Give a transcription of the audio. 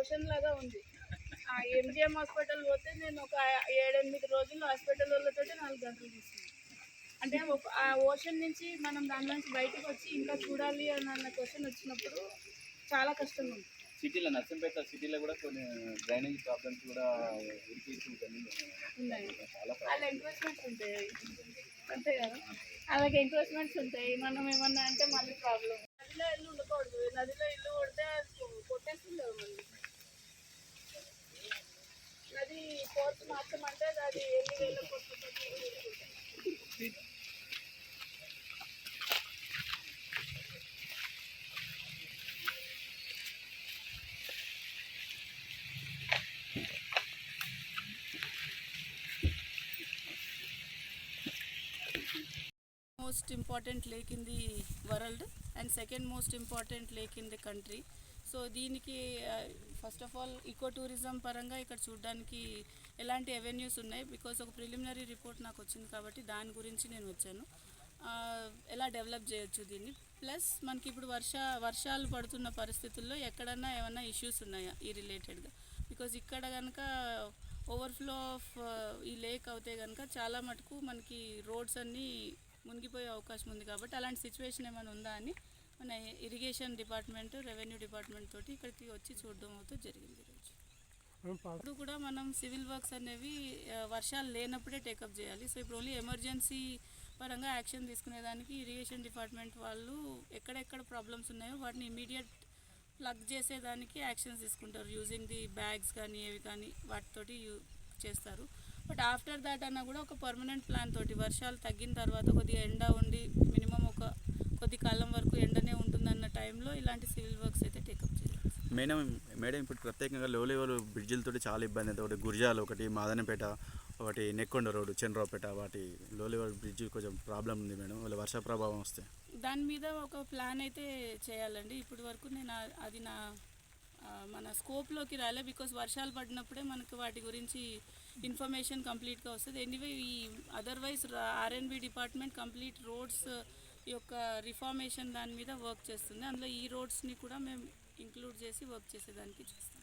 Ocean లాగా ఉంది. ఆ ఎంజిఎం హాస్పిటల్ పోతే నేను ఒక ఏడెనిమిది రోజులు హాస్పిటల్ వాళ్ళతో నాలుగు గంటలు తీసుకున్నాను అంటే ఆ ఓషన్ నుంచి మనం దాని నుంచి బయటకు వచ్చి ఇంకా చూడాలి అని అన్న క్వశ్చన్ వచ్చినప్పుడు చాలా కష్టంగా ఉంది. సిటీలో నర్సంపేట సిటీలో కూడా కొన్ని డ్రైనేజ్ ప్రాబ్లమ్స్ కూడా ఉన్నాయి. వాళ్ళ ఎంక్రోచ్మెంట్స్ ఉంటాయి. అంతే కదా? వాళ్ళకి ఎంక్రోచ్మెంట్స్ ఉంటాయి. మనం ఏమన్నా అంటే మళ్ళీ ప్రాబ్లం నదిలో ఇల్లు ఉండకూడదు. నదిలో ఇల్లు కొడితే అది కొట్టేస్తుంది కదా మళ్ళీ నది కోర్టు మార్చమంటే అది ఎన్ని వేల కొట్టుకుంటుంది most important lake in the world and second most important lake in the country so దీనికి first of all eco tourism పరంగా ఇక్కడ చూడడానికి ఎలాంటి అవెన్యూస్ ఉన్నాయి? బికాస్ ఒక ప్రిలిమినరీ రిపోర్ట్ నాకు వచ్చింది కాబట్టి దాని గురించి నేను వచ్చాను. ఎలా డెవలప్ చేయొచ్చు దీన్ని? ప్లస్ మనకి ఇప్పుడు వర్ష వర్షాలు పడుతున్న పరిస్థితుల్లో ఎక్కడన్నా ఏమన్నా ఇష్యూస్ ఉన్నాయా? ఈ రిలేటెడ్గా బికాజ్ ఇక్కడ కనుక ఓవర్ఫ్లో ఆఫ్ ఈ లేక్ అవుతే కనుక చాలా మటుకు మనకి రోడ్స్ అన్నీ మునిగిపోయే అవకాశం ఉంది కాబట్టి అలాంటి సిచ్యువేషన్ ఏమైనా ఉందా అని మన ఇరిగేషన్ డిపార్ట్మెంట్ రెవెన్యూ డిపార్ట్మెంట్ తోటి ఇక్కడికి వచ్చి చూడడం అవుతూ జరిగింది ఈరోజు ఇప్పుడు కూడా మనం సివిల్ వర్క్స్ అనేవి వర్షాలు లేనప్పుడే టేకప్ చేయాలి. సో ఇప్పుడు ఓన్లీ ఎమర్జెన్సీ పరంగా యాక్షన్ తీసుకునేదానికి ఇరిగేషన్ డిపార్ట్మెంట్ వాళ్ళు ఎక్కడెక్కడ ప్రాబ్లమ్స్ ఉన్నాయో వాటిని ఇమీడియట్ ప్లగ్ చేసేదానికి యాక్షన్స్ తీసుకుంటారు. యూజింగ్ ది బ్యాగ్స్ కానీ ఏవి కానీ వాటితోటి యూ చేస్తారు. బట్ ఆఫ్టర్ దాట్ అన్నా కూడా ఒక పర్మనెంట్ ప్లాన్ తోటి వర్షాలు తగ్గిన తర్వాత కొద్దిగా ఎండ ఉండి వర్క్స్ అయితే టేకప్ చేయాలి మేడం మేడం ఇప్పుడు ప్రత్యేకంగా లో లెవెల్ బ్రిడ్జిలతో చాలా ఇబ్బంది అవుతుంది ఒకటి గుర్జాలు ఒకటి మాదనపేట ఒకటి నెక్కొండ రోడ్డు చంద్రరావుపేట వాటి లో లెవెల్ బ్రిడ్జ్ కొంచెం ప్రాబ్లం ఉంది మేడం. వాళ్ళ వర్ష ప్రభావం వస్తే. దాని మీద ఒక ప్లాన్ అయితే చేయాలండి. ఇప్పటి వరకు నేను అది నా మన స్కోప్లోకి రాలే. బికాస్ వర్షాలు పడినప్పుడే మనకు వాటి గురించి ఇన్ఫర్మేషన్ కంప్లీట్గా వస్తుంది. ఎనీవే ఈ otherwise RNB department complete roads యొక్క రిఫార్మేషన్ దాని మీద వర్క్ చేస్తుంది. అందులో ఈ రోడ్స్ని కూడా మేము ఇంక్లూడ్ చేసి వర్క్ చేసేదానికి చూస్తాం.